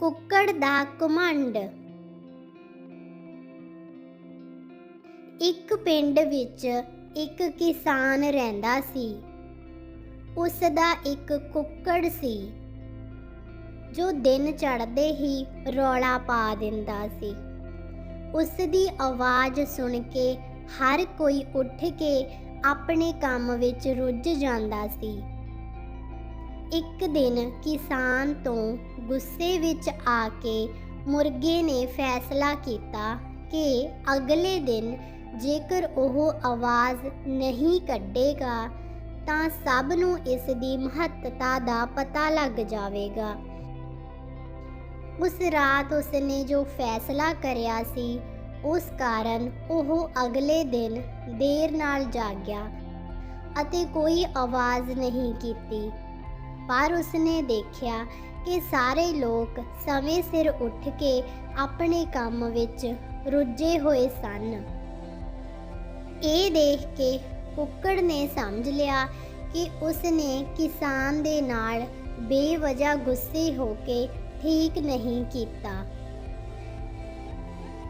ਕੁੱਕੜ ਦਾ ਘਮੰਡ। ਇੱਕ ਪਿੰਡ ਵਿੱਚ ਇੱਕ ਕਿਸਾਨ ਰਹਿੰਦਾ ਸੀ। ਉਸ ਦਾ ਇੱਕ ਕੁੱਕੜ ਸੀ, ਜੋ ਦਿਨ ਚੜ੍ਹਦੇ ਹੀ ਰੌਲਾ ਪਾ ਦਿੰਦਾ ਸੀ। ਉਸ ਦੀ ਆਵਾਜ਼ ਸੁਣ ਕੇ ਹਰ ਕੋਈ ਉੱਠ ਕੇ ਆਪਣੇ ਕੰਮ ਵਿੱਚ ਰੁੱਝ ਜਾਂਦਾ ਸੀ। ਇੱਕ ਦਿਨ ਕਿਸਾਨ ਤੋਂ ਗੁੱਸੇ ਵਿੱਚ ਆ ਕੇ ਮੁਰਗੇ ਨੇ ਫੈਸਲਾ ਕੀਤਾ ਕਿ ਅਗਲੇ ਦਿਨ ਜੇਕਰ ਉਹ ਆਵਾਜ਼ ਨਹੀਂ ਕੱਢੇਗਾ ਤਾਂ ਸਭ ਨੂੰ ਇਸ ਦੀ ਮਹੱਤਤਾ ਦਾ ਪਤਾ ਲੱਗ ਜਾਵੇਗਾ। ਉਸ ਰਾਤ ਉਸਨੇ ਜੋ ਫੈਸਲਾ ਕਰਿਆ ਸੀ, ਉਸ ਕਾਰਨ ਉਹ ਅਗਲੇ ਦਿਨ ਦੇਰ ਨਾਲ ਜਾਗਿਆ ਅਤੇ ਕੋਈ ਆਵਾਜ਼ ਨਹੀਂ ਕੀਤੀ। ਪਰ ਉਸਨੇ ਦੇਖਿਆ ਕਿ ਸਾਰੇ ਲੋਕ ਸਮੇਂ ਸਿਰ ਉੱਠ ਕੇ ਆਪਣੇ ਕੰਮ ਵਿੱਚ ਰੁੱਝੇ ਹੋਏ ਸਨ। ਇਹ ਦੇਖ ਕੇ ਕੁੱਕੜ ਨੇ ਸਮਝ ਲਿਆ ਕਿ ਉਸਨੇ ਕਿਸਾਨ ਦੇ ਨਾਲ ਬੇਵਜ੍ਹਾ ਗੁੱਸੇ ਹੋ ਕੇ ਠੀਕ ਨਹੀਂ ਕੀਤਾ।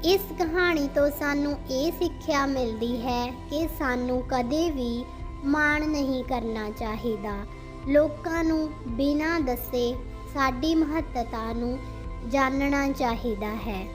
ਇਸ ਕਹਾਣੀ ਤੋਂ ਸਾਨੂੰ ਇਹ ਸਿੱਖਿਆ ਮਿਲਦੀ ਹੈ ਕਿ ਸਾਨੂੰ ਕਦੇ ਵੀ ਮਾਣ ਨਹੀਂ ਕਰਨਾ ਚਾਹੀਦਾ। ਲੋਕਾਂ ਨੂੰ ਬਿਨਾਂ ਦੱਸੇ ਸਾਡੀ ਮਹੱਤਤਾ ਨੂੰ ਜਾਣਨਾ ਚਾਹੀਦਾ ਹੈ।